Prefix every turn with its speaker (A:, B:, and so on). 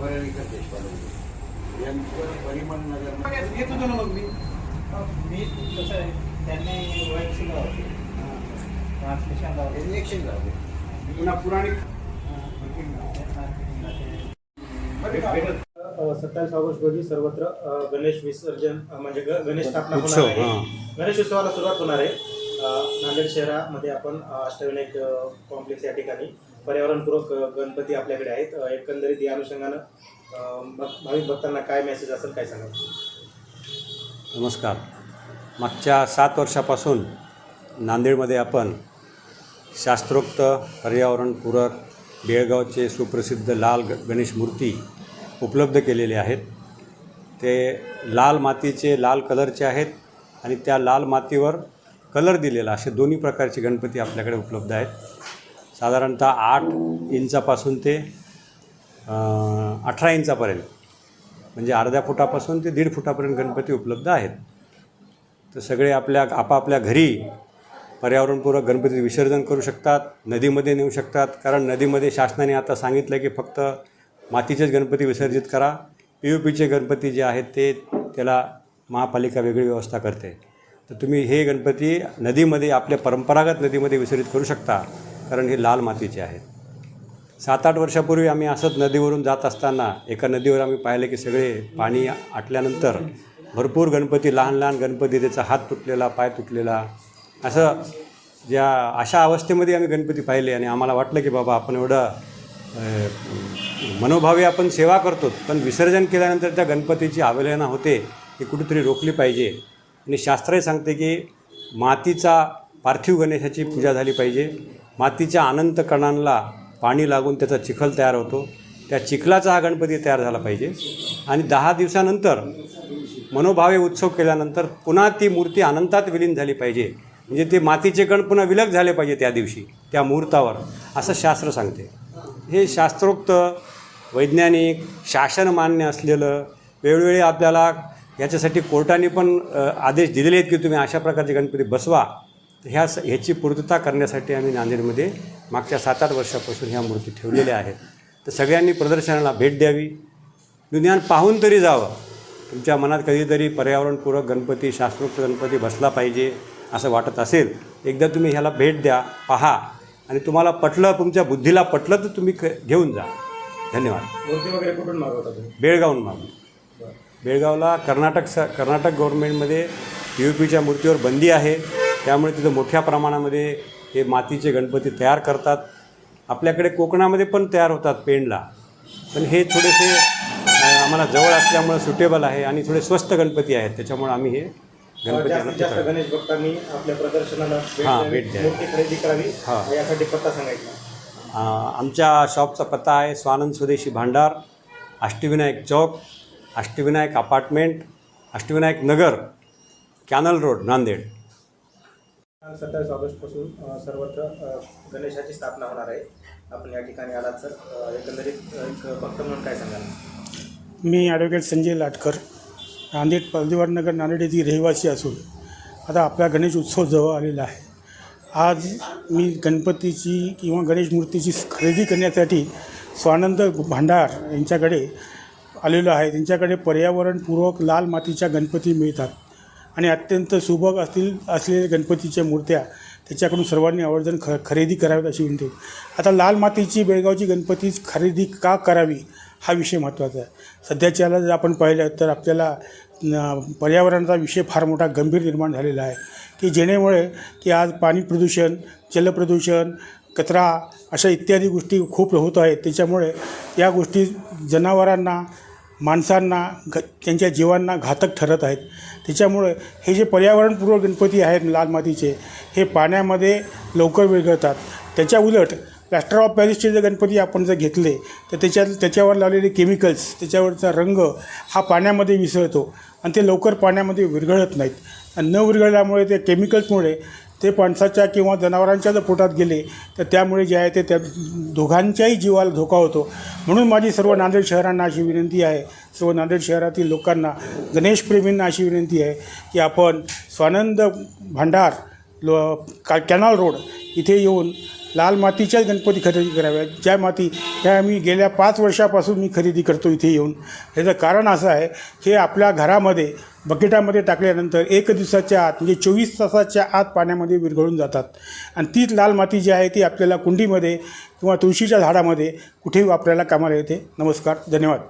A: वरळीकर देशपांडे यांचं परिमल नगर
B: येत होतो ना मग मी
C: मी कसं आहे? त्यांनी वैयक्तिक लावते ट्रान्सलेशन लावते
A: इलेक्शन झाले
B: पुन्हा पुराणी
D: सत्तावीस ऑगस्ट रोजी सर्वत्र गणेश विसर्जन म्हणजे ग- गणेश स्थापना होणार आहे. गणेश उत्सवाला सुरुवात होणार आहे. नांदेड शहरामध्ये आपण अष्टविनायक कॉम्प्लेक्स या ठिकाणी. पर्यावरणपूरक गणपती आपल्याकडे आहेत. एकंदरीत या अनुषंगानं भाविक भक्तांना काय मेसेज असेल काय सांगा
E: नमस्कार. मागच्या सात वर्षापासून नांदेडमध्ये आपण शास्त्रोक्त पर्यावरणपूरक बेळगावचे सुप्रसिद्ध लाल ग गणेश मूर्ती उपलब्ध केलेले आहेत. ते लाल मातीचे लाल कलरचे आहेत आणि त्या लाल मातीवर कलर दिलेला असे दोन्ही प्रकारचे गणपती आपल्याकडे उपलब्ध आहेत. साधारणतः आठ इंचापासून ते अठरा इंचापर्यंत म्हणजे अर्ध्या फुटापासून ते दीड फुटापर्यंत गणपती उपलब्ध आहेत. तर सगळे आपल्या आपापल्या घरी पर्यावरणपूरक गणपती विसर्जन करू शकतात नदीमध्ये नेऊ शकतात कारण नदीमध्ये शासनाने आता सांगितलं की फक्त मातीचेच गणपती विसर्जित करा. पी यू पीचे गणपती जे आहेत ते त्याला महापालिका वेगळी व्यवस्था करते. तर तुम्ही हे गणपती नदीमध्ये आपल्या परंपरागत नदीमध्ये विसर्जित करू शकता. कारण हे लाल मातीचे आहेत. सात आठ वर्षापूर्वी आम्ही असंच नदीवरून जात असताना एका नदीवर आम्ही पाहिलं की सगळे पाणी आटल्यानंतर भरपूर गणपती लहान लहान गणपती त्याचा हात तुटलेला पाय तुटलेला. असं ज्या अशा अवस्थेमध्ये आम्ही गणपती पाहिले आणि आम्हाला वाटलं की बाबा आपण एवढं मनोभावी मनोभावे आपण सेवा करतो पण विसर्जन केल्यानंतर त्या गणपतीची अवहेलना होते ती कुठेतरी रोखली पाहिजे. आणि शास्त्रही सांगते की मातीचा पार्थिव गणेशाची पूजा झाली पाहिजे. मातीच्या अनंत कणांना पाणी लागून त्याचा चिखल तयार होतो. त्या चिखलाचा हा गणपती तयार झाला पाहिजे. आणि दहा दिवसानंतर मनोभावे उत्सव केल्यानंतर पुन्हा ती मूर्ती अनंतात विलीन झाली पाहिजे. म्हणजे ते मातीचे कण पुन्हा विलग झाले पाहिजे त्या दिवशी त्या मुहूर्तावर असं शास्त्र सांगते. हे शास्त्रोक्त वैज्ञानिक शासन मान्य असलेलं वेळोवेळी आपल्याला याच्यासाठी कोर्टाने पण आदेश दिलेले आहेत की तुम्ही अशा प्रकारचे गणपती बसवा. ह्या स ह्याची पूर्तता करण्यासाठी आम्ही नांदेडमध्ये मागच्या सात आठ वर्षापासून ह्या मूर्ती ठेवलेल्या आहेत. तर सगळ्यांनी प्रदर्शनाला भेट द्यावी. दुनियान पाहून तरी जावं. तुमच्या मनात कधीतरी पर्यावरणपूरक गणपती शास्त्रोक्त गणपती बसला पाहिजे असं वाटत असेल एकदा तुम्ही ह्याला भेट द्या पहा. आणि तुम्हाला पटलं तुमच्या बुद्धीला पटलं तर तुम्ही घेऊन जा. धन्यवाद.
D: मूर्ती वगैरे कुठून मागवता तुम्ही?
E: बेळगावून मागून बेळगावला कर्नाटक स कर्नाटक गव्हर्नमेंटमध्ये पी यू पीच्या मूर्तीवर बंदी आहे. त्यामुळे तिथं मोठ्या प्रमाणामध्ये हे मातीचे गणपती तयार करतात. आपल्याकडे कोकणामध्ये पण तयार होतात पेंडला. पण हे थोडेसे आम्हाला जवळ असल्यामुळं सुटेबल आहे आणि थोडे स्वस्त गणपती आहेत. त्याच्यामुळे आम्ही हे गणपती.
D: गणेश भक्तांनी आपल्या प्रदर्शनाला
E: हां, भेट
D: खरेदी करावी
E: हां.
D: यासाठी पत्ता सांगायचा.
E: आमच्या शॉपचा पत्ता आहे Swanand Swadeshi Bhandar Ashtavinayak Chowk Ashtavinayak apartment Ashtavinayak Nagar canal road Nanded.
D: सत्तावीस ऑगस्टपासून सर्वत्र गणेशाची स्थापना होणार आहे. आपण या ठिकाणी आलात सर एकंदरीत एक भक्त म्हणून काय सांगाल?
F: मी ॲडव्होकेट संजय लाटकर नांदेड नगर नांदेड येथील रहिवासी असून आता आपला गणेश उत्सव जवळ आलेला आहे. आज मी गणपतीची किंवा गणेश मूर्तीची खरेदी करण्यासाठी स्वानंद भांडार यांच्याकडे आलेलो आहे. त्यांच्याकडे पर्यावरणपूर्वक लाल मातीच्या गणपती मिळतात. आणि अत्यंत सुबक असतील असलेल्या गणपतीच्या मूर्त्या त्याच्याकडून सर्वांनी आवर्जून ख खरेदी कराव्यात अशी विनंती आता लाल मातीची बेळगावची गणपती खरेदी का करावी हा विषय महत्त्वाचा आहे. सध्याच्याला जर आपण पाहिलं तर आपल्याला पर्यावरणाचा विषय फार मोठा गंभीर निर्माण झालेला आहे. की जेणेमुळे की आज पाणी प्रदूषण जलप्रदूषण कचरा अशा इत्यादी गोष्टी खूप होत आहेत. त्याच्यामुळे या गोष्टी जनावरांना माणसांना घ त्यांच्या जीवांना घातक ठरत आहेत. त्याच्यामुळे हे जे पर्यावरणपूर्वक गणपती आहेत लाल मातीचे हे पाण्यामध्ये लवकर विरघळतात. त्याच्या उलट प्लॅस्टर ऑफ पॅरिसचे जे गणपती आपण जर घेतले तर त्याच्यात त्याच्यावर लावलेले केमिकल्स त्याच्यावरचा रंग हा पाण्यामध्ये मिसळतो आणि ते लवकर पाण्यामध्ये विरघळत नाहीत. आणि न विरघळल्यामुळे त्या केमिकल्समुळे ते माणसाच्या किंवा जनावरांच्या जर पोटात गेले तर त्यामुळे जे आहे ते त्या दोघांच्याही जीवाला धोका होतो. म्हणून माझी सर्व नांदेड शहरांना अशी विनंती आहे सर्व नांदेड शहरातील लोकांना गणेशप्रेमींना अशी विनंती आहे की आपण स्वानंद भांडार लो का कॅनॉल रोड इथे येऊन लाल मातीच्याच गणपती खरेदी कराव्यात ज्या माती ह्या मी गेल्या पाच वर्षापासून मी खरेदी करतो इथे येऊन. ह्याचं कारण असं आहे की आपल्या घरामध्ये बकेटामध्ये टाकल्यानंतर एक दिवसाच्या आत म्हणजे चोवीस तासाच्या आत पाण्यामध्ये विरघळून जातात. आणि तीच लाल माती जी आहे ती आपल्याला कुंडीमध्ये किंवा तुळशीच्या झाडामध्ये कुठेही वापरायला कामाला येते. नमस्कार धन्यवाद.